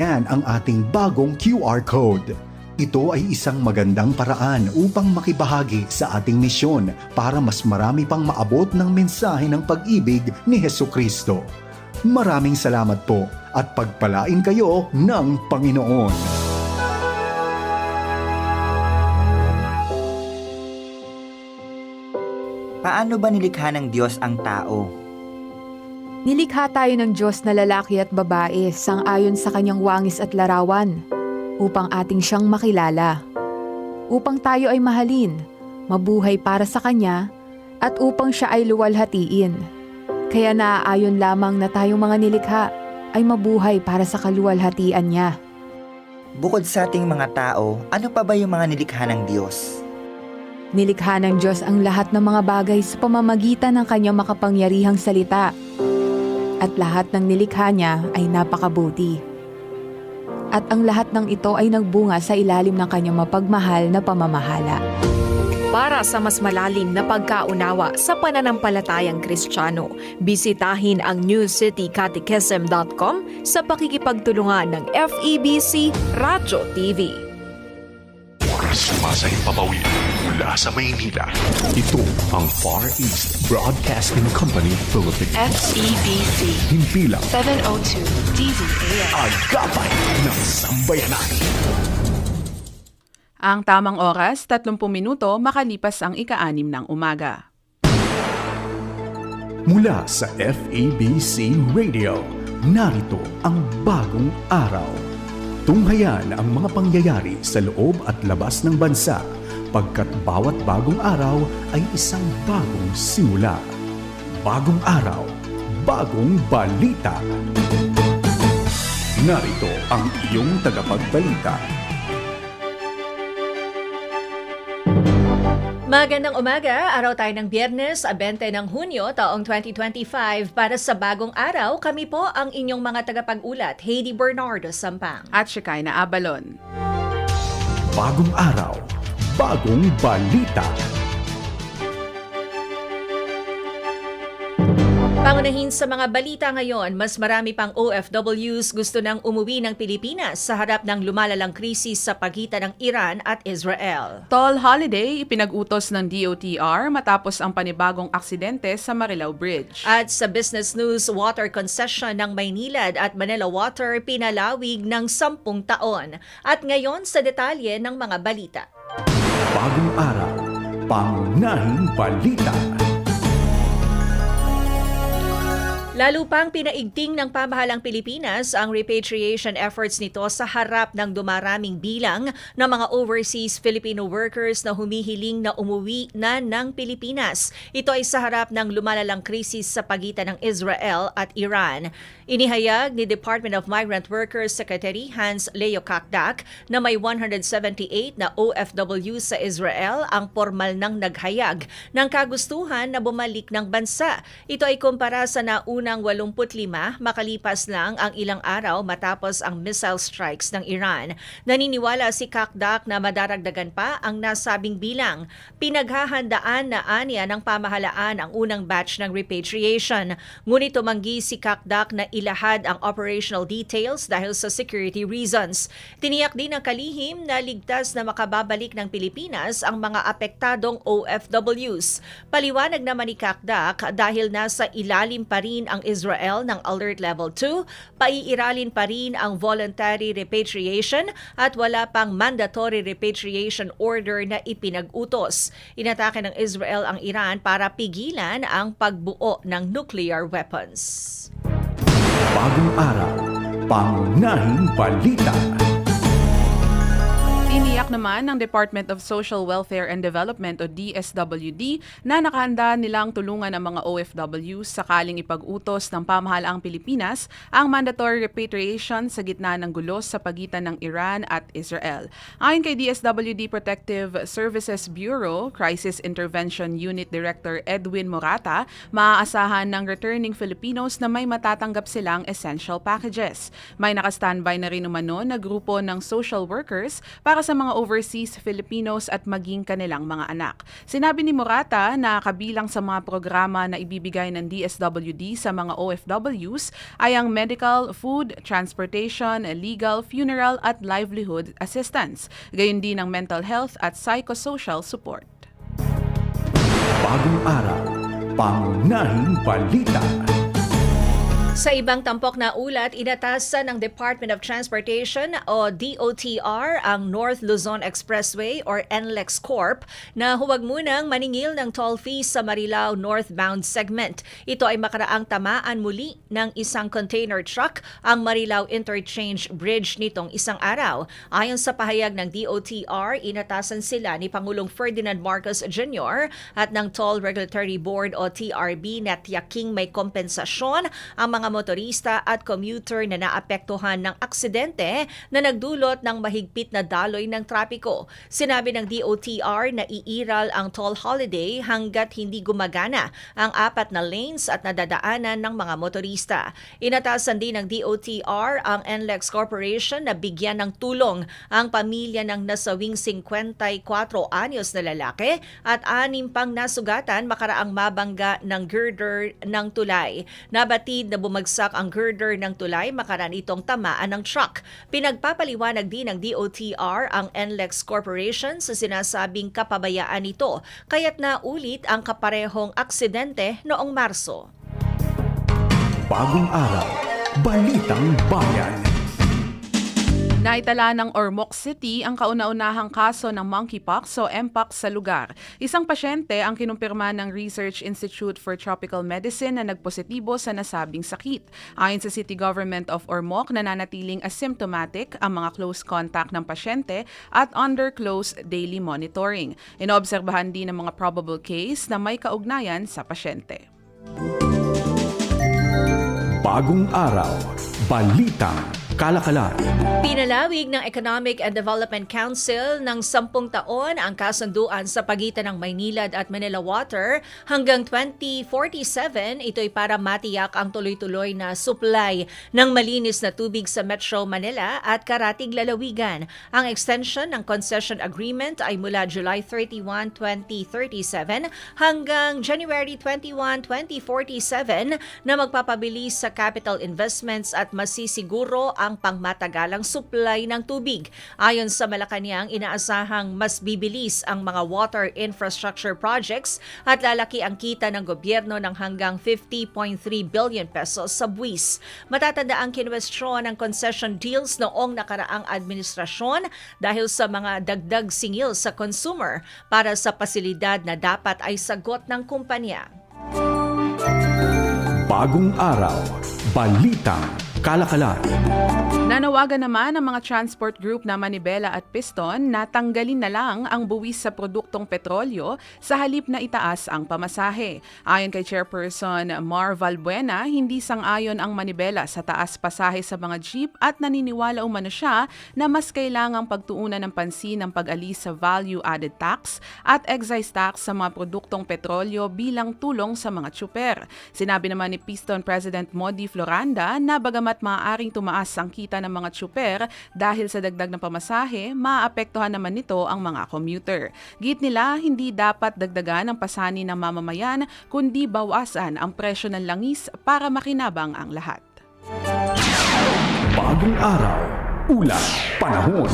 Yan ang ating bagong QR code. Ito ay isang magandang paraan upang makibahagi sa ating misyon para mas marami pang maabot ng mensahe ng pag-ibig ni Heso Kristo. Maraming salamat po at pagpalain kayo ng Panginoon. Paano ba nilikha ng Diyos ang tao? Nilikha tayo ng Diyos na lalaki at babae sang-ayon sa kanyang wangis at larawan upang ating siyang makilala. Upang tayo ay mahalin, mabuhay para sa Kanya, at upang siya ay luwalhatiin. Kaya naaayon lamang na tayong mga nilikha ay mabuhay para sa kaluwalhatian niya. Bukod sa ating mga tao, ano pa ba yung mga nilikha ng Diyos? Nilikha ng Diyos ang lahat ng mga bagay sa pamamagitan ng kanyang makapangyarihang salita. At lahat ng nilikha niya ay napakabuti. At ang lahat ng ito ay nagbunga sa ilalim ng kanyang mapagmahal na pamamahala. Para sa mas malalim na pagkaunawa sa pananampalatayang Kristiyano, bisitahin ang newcitycatechism.com sa pakikipagtulungan ng FEBC Radio TV. Sumasayang papawid mula sa Maynila. Ito ang Far East Broadcasting Company Philippines. FEBC Himpilang 702 DZAM. agapay ng sambayanan. Ang tamang oras, 30 minuto makalipas ang ika-anim ng umaga. Mula sa FEBC Radio, narito ang bagong araw. Tunghayan ang mga pangyayari sa loob at labas ng bansa pagkat bawat bagong araw ay isang bagong simula. Bagong araw, bagong balita. Narito ang iyong tagapagbalita. Magandang umaga, araw tayo ng Biyernes, 20 ng Hunyo, taong 2025. Para sa bagong araw, kami po ang inyong mga tagapag-ulat, Heidi Bernardo Sampang. At Shekinah Abalon. Bagong araw, bagong balita. Pangunahin sa mga balita ngayon, mas marami pang OFWs gusto nang umuwi ng Pilipinas sa harap ng lumalalang krisis sa pagitan ng Iran at Israel. Tall holiday ipinag-utos ng DOTR matapos ang panibagong aksidente sa Marilao Bridge. At sa business news, water concession ng Maynilad at Manila Water pinalawig ng 10 taon. At ngayon sa detalye ng mga balita. Bagong araw, pangunahing balita. Lalo pang pinaigting ng pamahalang Pilipinas ang repatriation efforts nito sa harap ng dumaraming bilang ng mga overseas Filipino workers na humihiling na umuwi na ng Pilipinas. Ito ay sa harap ng lumalalang krisis sa pagitan ng Israel at Iran. Inihayag ni Department of Migrant Workers Secretary Hans Leo Kakdak na may 178 na OFW sa Israel ang formal nang naghayag ng kagustuhan na bumalik ng bansa. Ito ay kumpara sa naunang 85 makalipas lang ang ilang araw matapos ang missile strikes ng Iran. Naniniwala si Kakdak na madaragdagan pa ang nasabing bilang. Pinaghahandaan na anya ng pamahalaan ang unang batch ng repatriation. Ngunit tumanggi si Kakdak na ilahad ang operational details dahil sa security reasons. Tiniyak din ng kalihim na ligtas na makababalik ng Pilipinas ang mga apektadong OFWs. Paliwanag naman ni Kakdak dahil nasa ilalim pa rin ang Israel ng Alert Level 2, paiiralin pa rin ang voluntary repatriation at wala pang mandatory repatriation order na ipinag-utos. Inatake ng Israel ang Iran para pigilan ang pagbuo ng nuclear weapons. Bagong araw, pangunahing balita. Tiniyak naman ng Department of Social Welfare and Development o DSWD na nakahanda nilang tulungan ang mga OFW sakaling ipag-utos ng pamahalaang Pilipinas ang mandatory repatriation sa gitna ng gulos sa pagitan ng Iran at Israel. Ayon kay DSWD Protective Services Bureau, Crisis Intervention Unit Director Edwin Morata, maaasahan ng returning Filipinos na may matatanggap silang essential packages. May nakastandby na rin umano na grupo ng social workers para para sa mga overseas Filipinos at maging kanilang mga anak. Sinabi ni Morata na kabilang sa mga programa na ibibigay ng DSWD sa mga OFWs ay ang medical, food, transportation, legal, funeral at livelihood assistance, gayon din ang mental health at psychosocial support. Bagong araw, pangunahing balita. Sa ibang tampok na ulat, inatasan ng Department of Transportation o DOTR ang North Luzon Expressway or NLEX Corp na huwag munang maningil ng toll fees sa Marilao northbound segment. Ito ay makaraang tamaan muli ng isang container truck ang Marilao Interchange Bridge nitong isang araw. Ayon sa pahayag ng DOTR, inatasan sila ni Pangulong Ferdinand Marcos Jr. at ng Toll Regulatory Board o TRB na tiyaking may kompensasyon ang mga motorista at commuter na naapektuhan ng aksidente na nagdulot ng mahigpit na daloy ng trapiko. Sinabi ng DOTR na iiral ang toll holiday hanggat hindi gumagana ang apat na lanes at nadadaanan ng mga motorista. Inatasan din ng DOTR ang NLEX Corporation na bigyan ng tulong ang pamilya ng nasawing 54 anyos na lalaki at anim pang nasugatan makaraang mabangga ng girder ng tulay. Nabatid na bumagsak ang girder ng tulay makaraan itong tamaan ng truck. Pinagpapaliwanag din ng DOTR ang NLEX Corporation sa sinasabing kapabayaan nito kaya't naulit ang kaparehong aksidente noong Marso. Bagong araw, balitang bayan. Naitala ng Ormoc City ang kauna-unahang kaso ng monkeypox o mpox sa lugar. Isang pasyente ang kinumpirma ng Research Institute for Tropical Medicine na nagpositibo sa nasabing sakit. Ayon sa City Government of Ormoc, nananatiling asymptomatic ang mga close contact ng pasyente at under close daily monitoring. Inoobserbahan din ang mga probable case na may kaugnayan sa pasyente. Bagong araw, balitang kalakalan. Pinalawig ng Economic and Development Council ng 10 taon ang kasunduan sa pagitan ng Maynilad at Manila Water hanggang 2047. Ito'y para matiyak ang tuloy-tuloy na supply ng malinis na tubig sa Metro Manila at karatig lalawigan. Ang extension ng concession agreement ay mula July 31, 2037 hanggang January 21, 2047 na magpapabilis sa capital investments at masisiguro ang pangmatagalang supply ng tubig. Ayon sa Malacanang, inaasahang mas bibilis ang mga water infrastructure projects at lalaki ang kita ng gobyerno ng hanggang 50.3 billion pesos sa buwis. Matatanda ang kinwestiyon ng concession deals noong nakaraang administrasyon dahil sa mga dagdag singil sa consumer para sa pasilidad na dapat ay sagot ng kumpanya. Bagong araw, balitang kalakalan. Nanawagan naman ang mga transport group na Manibela at Piston na tanggalin na lang ang buwis sa produktong petrolyo sa halip na itaas ang pamasahe. Ayon kay Chairperson Mar Valbuena, hindi sang-ayon ang Manibela sa taas pasahe sa mga jeep at naniniwala umano siya na mas kailangang pagtuunan ng pansin ang pag-alis sa value-added tax at excise tax sa mga produktong petrolyo bilang tulong sa mga tsuper. Sinabi naman ni Piston President Modi Floranda na bagamat maaaring tumaas ang kita ng mga tsuper dahil sa dagdag ng pamasahe, maapektuhan naman nito ang mga commuter. Git nila, hindi dapat dagdagan ang pasani ng mamamayan kundi bawasan ang presyo ng langis para makinabang ang lahat. Bagong araw, ulat, panahon.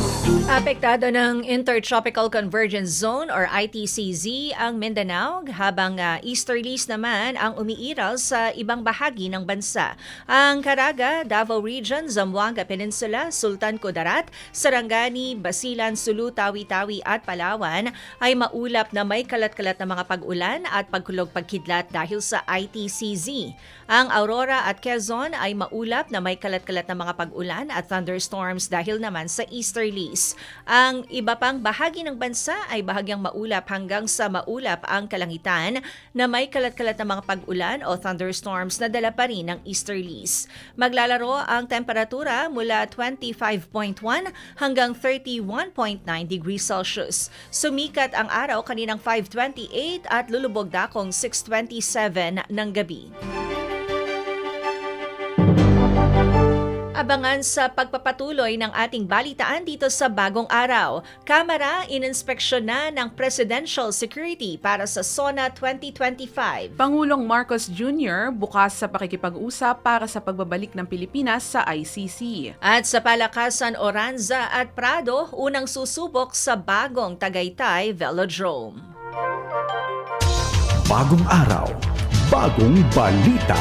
Apektado ng Intertropical Convergence Zone or ITCZ ang Mindanao habang uh, easterlies naman ang umiiral sa ibang bahagi ng bansa. Ang Caraga, Davao Region, Zamboanga Peninsula, Sultan Kudarat, Sarangani, Basilan, Sulu, Tawi-Tawi at Palawan ay maulap na may kalat-kalat na mga pag-ulan at pagkulog-pagkidlat dahil sa ITCZ. Ang Aurora at Quezon ay maulap na may kalat-kalat na mga pag-ulan at thunderstorms dahil naman sa easterlies. Ang iba pang bahagi ng bansa ay bahagyang maulap hanggang sa maulap ang kalangitan na may kalat-kalat na mga pag-ulan o thunderstorms na dala pa rin ng easterlies. Maglalaro ang temperatura mula 25.1 hanggang 31.9 degrees Celsius. Sumikat ang araw kaninang 5.28 at lulubog dakong 6.27 ng gabi. Abangan sa pagpapatuloy ng ating balitaan dito sa Bagong Araw. Kamara ininspeksyon na ng Presidential Security para sa SONA 2025. Pangulong Marcos Jr. bukas sa pakikipag-usap para sa pagbabalik ng Pilipinas sa ICC. At sa Palakasan, Oranza at Prado, unang susubok sa bagong Tagaytay Velodrome. Bagong araw, bagong balita.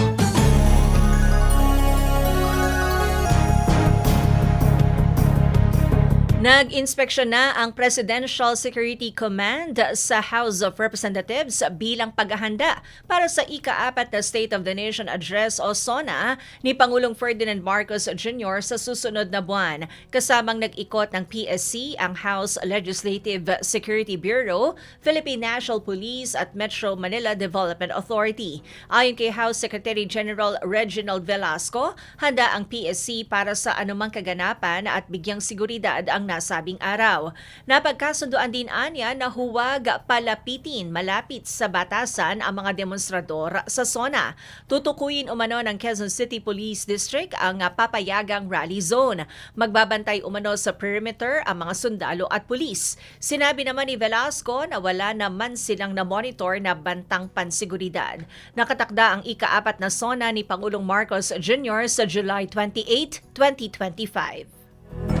Nag-inspeksyon na ang Presidential Security Command sa House of Representatives bilang paghahanda para sa ika-apat na State of the Nation Address o SONA ni Pangulong Ferdinand Marcos Jr. sa susunod na buwan. Kasamang nag-ikot ng PSC ang House Legislative Security Bureau, Philippine National Police at Metro Manila Development Authority. Ayon kay House Secretary General Reginald Velasco, handa ang PSC para sa anumang kaganapan at bigyang seguridad ang nasabing araw. Napagkasunduan din anya na huwag palapitin malapit sa batasan ang mga demonstrador sa SONA. Tutukuyin umano ng Quezon City Police District ang papayagang rally zone. Magbabantay umano sa perimeter ang mga sundalo at pulis. Sinabi naman ni Velasco na wala naman silang na-monitor na bantang pansiguridad. Nakatakda ang ika-apat na SONA ni Pangulong Marcos Jr. sa July 28, 2025.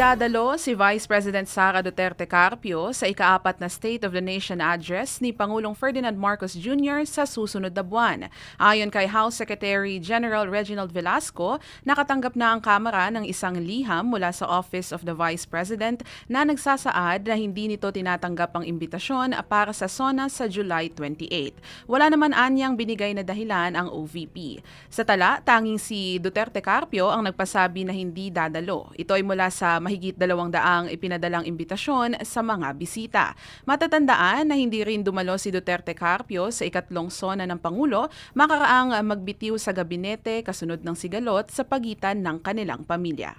Hindi dadalo si Vice President Sara Duterte Carpio sa ikaapat na State of the Nation address ni Pangulong Ferdinand Marcos Jr. sa susunod na buwan. Ayon kay House Secretary General Reginald Velasco, nakatanggap na ang Kamara ng isang liham mula sa Office of the Vice President na nagsasaad na hindi nito tinatanggap ang imbitasyon para sa SONA sa July 28. Wala naman anyang binigay na dahilan ang OVP. Sa tala, tanging si Duterte Carpio ang nagpasabi na hindi dadalo. Ito ay mula sa mahigit dalawang daang ipinadalang imbitasyon sa mga bisita. Matatandaan na hindi rin dumalo si Duterte Carpio sa ikatlong sona ng Pangulo makaraang magbitiw sa gabinete kasunod ng sigalot sa pagitan ng kanilang pamilya.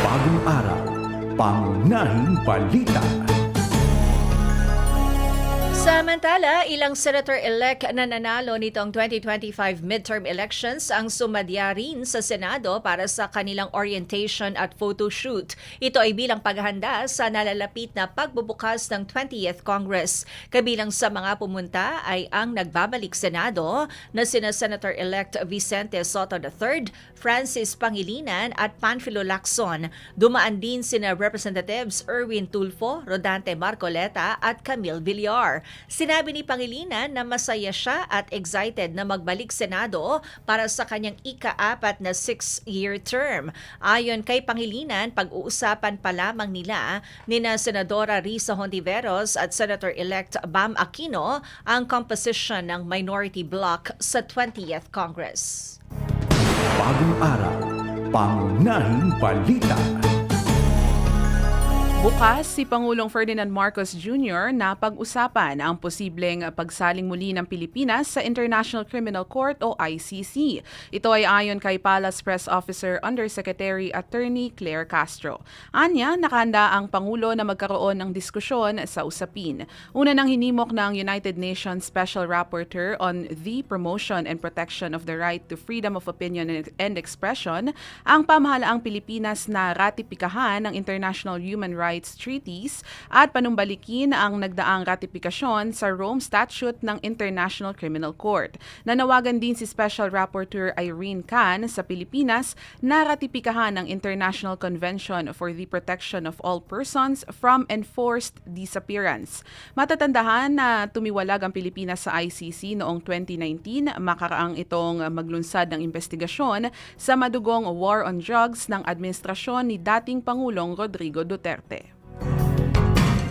Bagong araw, pangunahing balita. Samantala, ilang senator-elect na nanalo nitong 2025 midterm elections ang sumadya rin sa Senado para sa kanilang orientation at photo shoot. Ito ay bilang paghahanda sa nalalapit na pagbubukas ng 20th Congress. Kabilang sa mga pumunta ay ang nagbabalik Senado na sina Senator-elect Vicente Soto III, Francis Pangilinan at Panfilo Lacson. Dumaan din sina Representatives Erwin Tulfo, Rodante Marcoleta at Camille Villar. Sinabi ni Pangilinan na masaya siya at excited na magbalik Senado para sa kanyang ika-apat na six-year term. Ayon kay Pangilinan, pag-uusapan pa lamang nila ni na Senadora Risa Hontiveros at Senator-elect Bam Aquino ang composition ng minority bloc sa 20th Congress. Bagong araw, pangunahing balita. Bukas, si Pangulong Ferdinand Marcos Jr. na pag-usapan ang posibleng pagsaling muli ng Pilipinas sa International Criminal Court o ICC. Ito ay ayon kay Palace Press Officer Undersecretary Attorney Claire Castro. Anya, nakahanda ang Pangulo na magkaroon ng diskusyon sa usapin. Una nang hinimok ng United Nations Special Rapporteur on the Promotion and Protection of the Right to Freedom of Opinion and Expression ang pamahalaang Pilipinas na ratipikahan ng International Human Rights Rights Treaties at panumbalikin ang nagdaang ratifikasyon sa Rome Statute ng International Criminal Court. Nanawagan din si Special Rapporteur Irene Khan sa Pilipinas na ratipikahan ang International Convention for the Protection of All Persons from Enforced Disappearance. Matatandahan na tumiwalag ang Pilipinas sa ICC noong 2019 makaraang itong maglunsad ng investigasyon sa madugong war on drugs ng administrasyon ni dating Pangulong Rodrigo Duterte.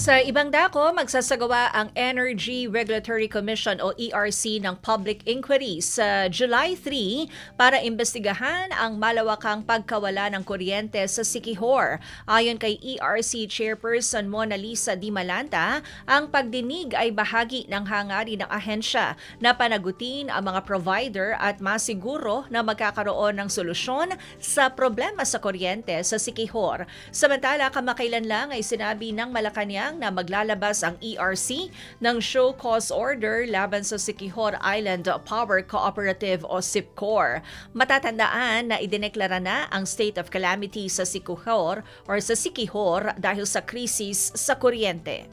Sa ibang dako, magsasagawa ang Energy Regulatory Commission o ERC ng public inquiry sa July 3 para imbestigahan ang malawakang pagkawala ng kuryente sa Sikihor. Ayon kay ERC Chairperson Mona Lisa Di ang pagdinig ay bahagi ng hangarin ng ahensya na panagutin ang mga provider at masiguro na magkakaroon ng solusyon sa problema sa kuryente sa Sikihor. Samantala, kamakailan lang ay sinabi ng Malacanang na maglalabas ang ERC ng show cause order laban sa Sikihor Island Power Cooperative o SIPCOR. Matatandaan na idineklara na ang state of calamity sa Sikihor or sa Sikihor dahil sa krisis sa kuryente.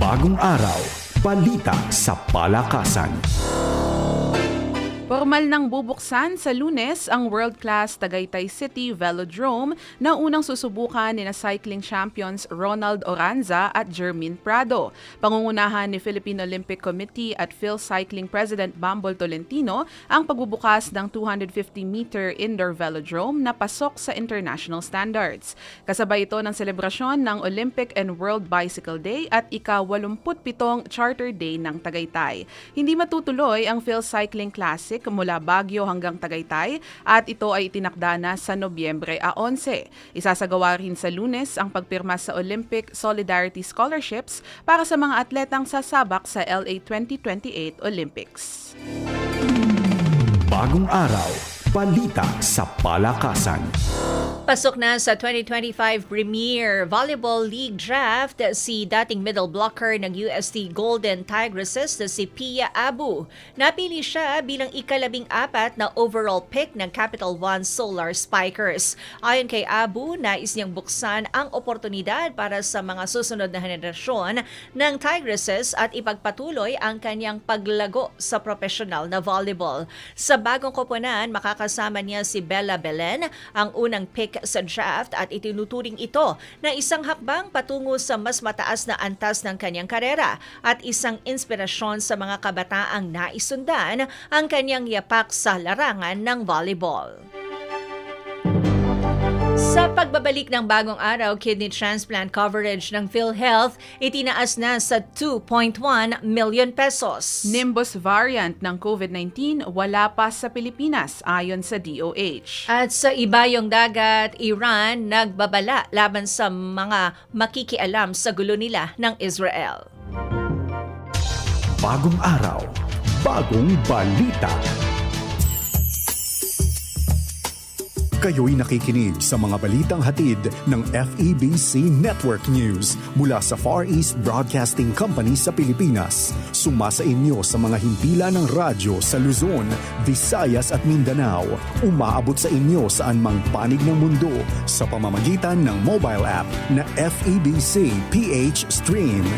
Bagong araw, balita sa palakasan. Formal nang bubuksan sa lunes ang world-class Tagaytay City Velodrome na unang susubukan ni na cycling champions Ronald Oranza at Jermin Prado. Pangungunahan ni Philippine Olympic Committee at Phil Cycling President Bambol Tolentino ang pagbubukas ng 250-meter indoor velodrome na pasok sa international standards. Kasabay ito ng selebrasyon ng Olympic and World Bicycle Day at ika-87 Charter Day ng Tagaytay. Hindi matutuloy ang Phil Cycling Classic mula Baguio hanggang Tagaytay at ito ay itinakda na sa Nobyembre a 11. Isasagawa rin sa lunes ang pagpirma sa Olympic Solidarity Scholarships para sa mga atletang sasabak sa LA 2028 Olympics. Bagong araw, balita sa palakasan. Pasok na sa 2025 Premier Volleyball League Draft si dating middle blocker ng UST Golden Tigresses na si Pia Abu. Napili siya bilang ikalabing apat na overall pick ng Capital One Solar Spikers. Ayon kay Abu, nais niyang buksan ang oportunidad para sa mga susunod na henerasyon ng Tigresses at ipagpatuloy ang kanyang paglago sa professional na volleyball. Sa bagong koponan, makakasama niya si Bella Belen, ang unang pick sa draft at itinuturing ito na isang hakbang patungo sa mas mataas na antas ng kanyang karera at isang inspirasyon sa mga kabataang naisundan ang kanyang yapak sa larangan ng volleyball. Sa pagbabalik ng bagong araw, kidney transplant coverage ng PhilHealth itinaas na sa 2.1 million pesos. Nimbus variant ng COVID-19 wala pa sa Pilipinas ayon sa DOH. At sa ibayong dagat, Iran nagbabala laban sa mga makikialam sa gulo nila ng Israel. Bagong araw, bagong balita. Kayo'y nakikinig sa mga balitang hatid ng FEBC Network News mula sa Far East Broadcasting Company sa Pilipinas. Sumasa inyo sa mga himpilan ng radyo sa Luzon, Visayas at Mindanao. Umaabot sa inyo saan mang panig ng mundo sa pamamagitan ng mobile app na FEBC PH Stream.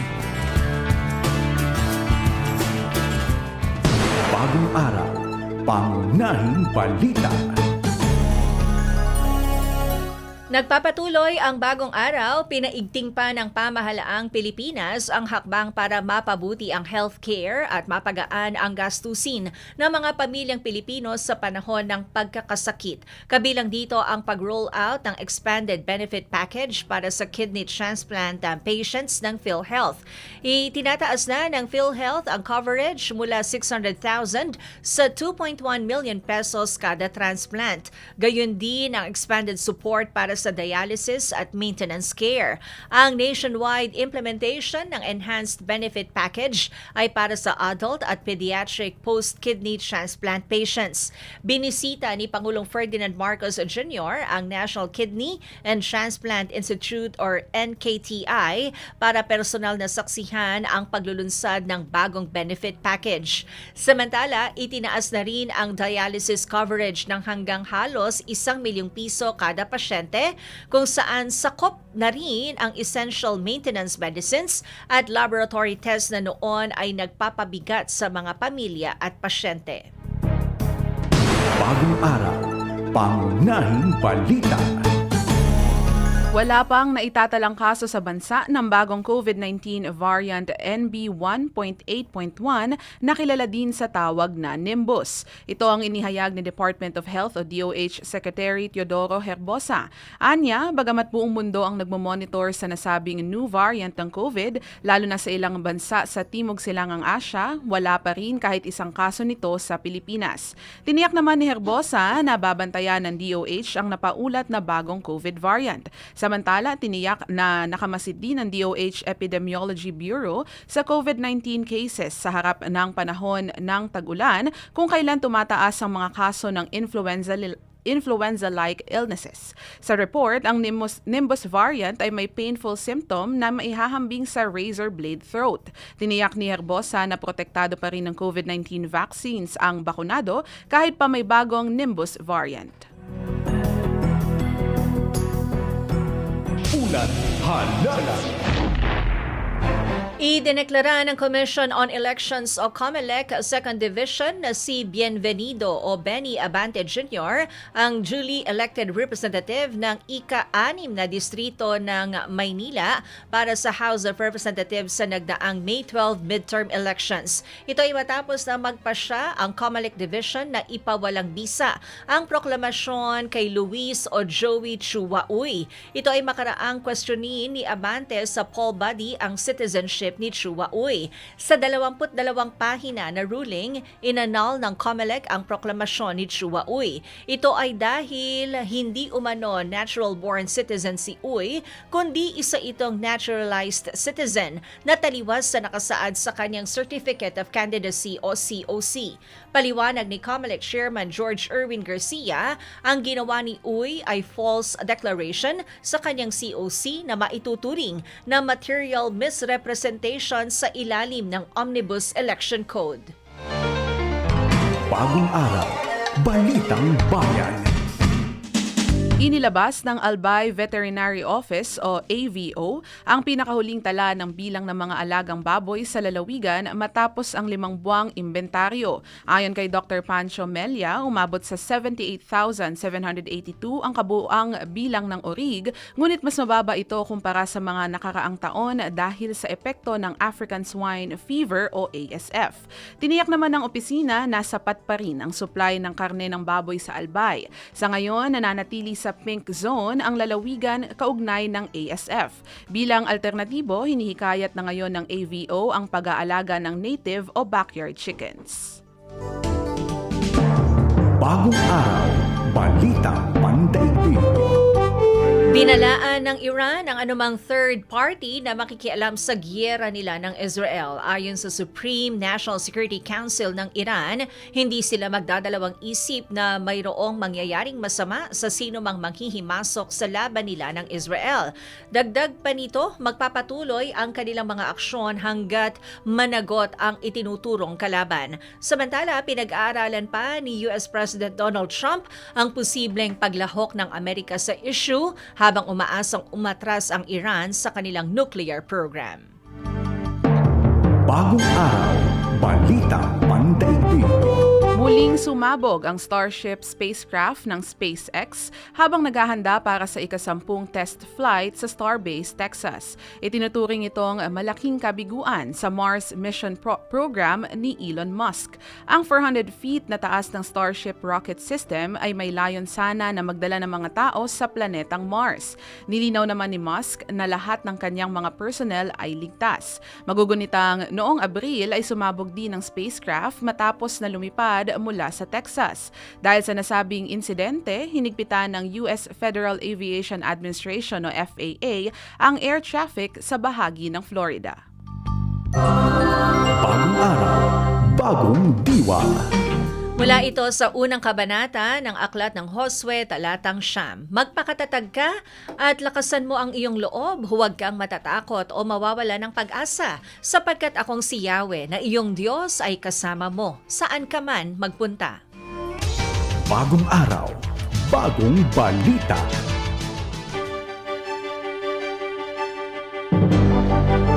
Bagong araw, pangunahing balita. Nagpapatuloy ang bagong araw, pinaigting pa ng pamahalaang Pilipinas ang hakbang para mapabuti ang healthcare at mapagaan ang gastusin ng mga pamilyang Pilipino sa panahon ng pagkakasakit. Kabilang dito ang pag-roll out ng expanded benefit package para sa kidney transplant patients ng PhilHealth. Itinataas na ng PhilHealth ang coverage mula 600,000 sa 2.1 million pesos kada transplant. Gayun din ang expanded support para sa dialysis at maintenance care. Ang nationwide implementation ng Enhanced Benefit Package ay para sa adult at pediatric post-kidney transplant patients. Binisita ni Pangulong Ferdinand Marcos Jr. ang National Kidney and Transplant Institute or NKTI para personal na saksihan ang paglulunsad ng bagong benefit package. Samantala, itinaas na rin ang dialysis coverage ng hanggang halos isang milyong piso kada pasyente kung saan sakop na rin ang essential maintenance medicines at laboratory tests na noon ay nagpapabigat sa mga pamilya at pasyente. Bagong araw, pangunahing balita. Wala pang naitatalang kaso sa bansa ng bagong COVID-19 variant NB1.8.1 na kilala din sa tawag na Nimbus. Ito ang inihayag ni Department of Health o DOH Secretary Teodoro Herbosa. Anya, bagamat buong mundo ang nagmamonitor sa nasabing new variant ng COVID, lalo na sa ilang bansa sa Timog Silangang Asya, wala pa rin kahit isang kaso nito sa Pilipinas. Tiniyak naman ni Herbosa na babantayan ng DOH ang napaulat na bagong COVID variant. Samantala, tiniyak na nakamasid din ng DOH Epidemiology Bureau sa COVID-19 cases sa harap ng panahon ng tag-ulan kung kailan tumataas ang mga kaso ng influenza influenza-like illnesses. Sa report, ang Nimbus, Nimbus variant ay may painful symptom na maihahambing sa razor blade throat. Tiniyak ni Herbosa na protektado pa rin ng COVID-19 vaccines ang bakunado kahit pa may bagong Nimbus variant. Ulat halala. Idineklara ng Commission on Elections o COMELEC Second Division na si Bienvenido o Benny Abante Jr. ang duly elected representative ng ika-anim na distrito ng Maynila para sa House of Representatives sa nagdaang May 12 midterm elections. Ito ay matapos na magpasya ang COMELEC Division na ipawalang bisa ang proklamasyon kay Luis o Joey Chuauy. Ito ay makaraang questionin ni Abante sa poll body ang citizenship ni Chua Uy. Sa 22 pahina na ruling, inanal ng COMELEC ang proklamasyon ni Chua Uy. Ito ay dahil hindi umano natural-born citizen si Uy, kundi isa itong naturalized citizen na taliwas sa nakasaad sa kanyang Certificate of Candidacy o COC. Paliwanag ni COMELEC Chairman George Erwin Garcia, ang ginawa ni Uy ay false declaration sa kanyang COC na maituturing na material misrepresentation sa ilalim ng Omnibus Election Code. Bagong araw, balitang bayan. Inilabas ng Albay Veterinary Office o AVO ang pinakahuling tala ng bilang ng mga alagang baboy sa lalawigan matapos ang limang buwang inventaryo. Ayon kay Dr. Pancho Melia, umabot sa 78,782 ang kabuang bilang ng orig, ngunit mas mababa ito kumpara sa mga nakaraang taon dahil sa epekto ng African Swine Fever o ASF. Tiniyak naman ng opisina na sapat pa rin ang supply ng karne ng baboy sa Albay. Sa ngayon, nananatili sa pink zone ang lalawigan kaugnay ng ASF. Bilang alternatibo, hinihikayat na ngayon ng AVO ang pag-aalaga ng native o backyard chickens. Bagong araw, balitang pandaigdig. Binalaan ng Iran ang anumang third party na makikialam sa gyera nila ng Israel. Ayon sa Supreme National Security Council ng Iran, hindi sila magdadalawang isip na mayroong mangyayaring masama sa sino mang manghihimasok sa laban nila ng Israel. Dagdag pa nito, magpapatuloy ang kanilang mga aksyon hanggat managot ang itinuturong kalaban. Samantala, pinag-aaralan pa ni US President Donald Trump ang posibleng paglahok ng Amerika sa issue habang umaasang umatras ang Iran sa kanilang nuclear program. Bagong araw, balitang pandaigdig. Muling sumabog ang Starship spacecraft ng SpaceX habang naghahanda para sa ikasampung test flight sa Starbase, Texas. Itinuturing itong malaking kabiguan sa Mars Mission Pro- Program ni Elon Musk. Ang 400 feet na taas ng Starship rocket system ay may layon sana na magdala ng mga tao sa planetang Mars. Nilinaw naman ni Musk na lahat ng kanyang mga personnel ay ligtas. Magugunitang noong Abril ay sumabog din ang spacecraft matapos na lumipad lumipad mula sa Texas. Dahil sa nasabing insidente, hinigpitan ng US Federal Aviation Administration o FAA ang air traffic sa bahagi ng Florida. Bagong araw, bagong diwa. Mula ito sa unang kabanata ng Aklat ng Josue, talatang Siyam. Magpakatatag ka at lakasan mo ang iyong loob. Huwag kang matatakot o mawawala ng pag-asa sapagkat akong si Yahweh na iyong Diyos ay kasama mo saan ka man magpunta. Bagong araw, bagong balita.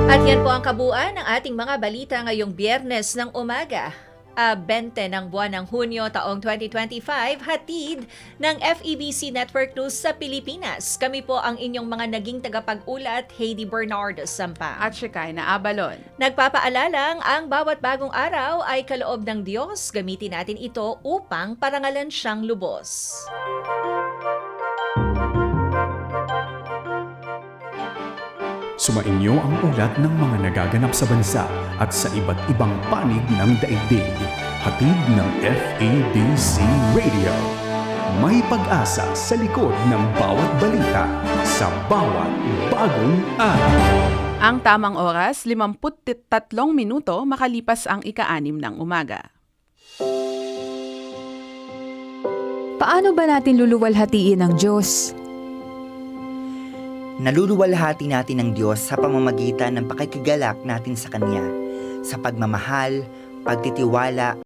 At yan po ang kabuuan ng ating mga balita ngayong biyernes ng umaga. Ah, 20 ng buwan ng Hunyo taong 2025, hatid ng FEBC Network News sa Pilipinas. Kami po ang inyong mga naging tagapag-ulat, Heidi Bernardo Sampa. At Shekay na Abalon. Nagpapaalalang ang bawat bagong araw ay kaloob ng Diyos. Gamitin natin ito upang parangalan siyang lubos. Sumainyo ang ulat ng mga nagaganap sa bansa at sa iba't ibang panig ng daigdig. Hatid ng FABC Radio. May pag-asa sa likod ng bawat balita sa bawat bagong araw. Ang tamang oras, 53 minuto makalipas ang ika-anim ng umaga. Paano ba natin luluwalhatiin ang Diyos? Naluluwalhati natin ng Diyos sa pamamagitan ng pakikigalak natin sa Kanya, sa pagmamahal, pagtitiwala,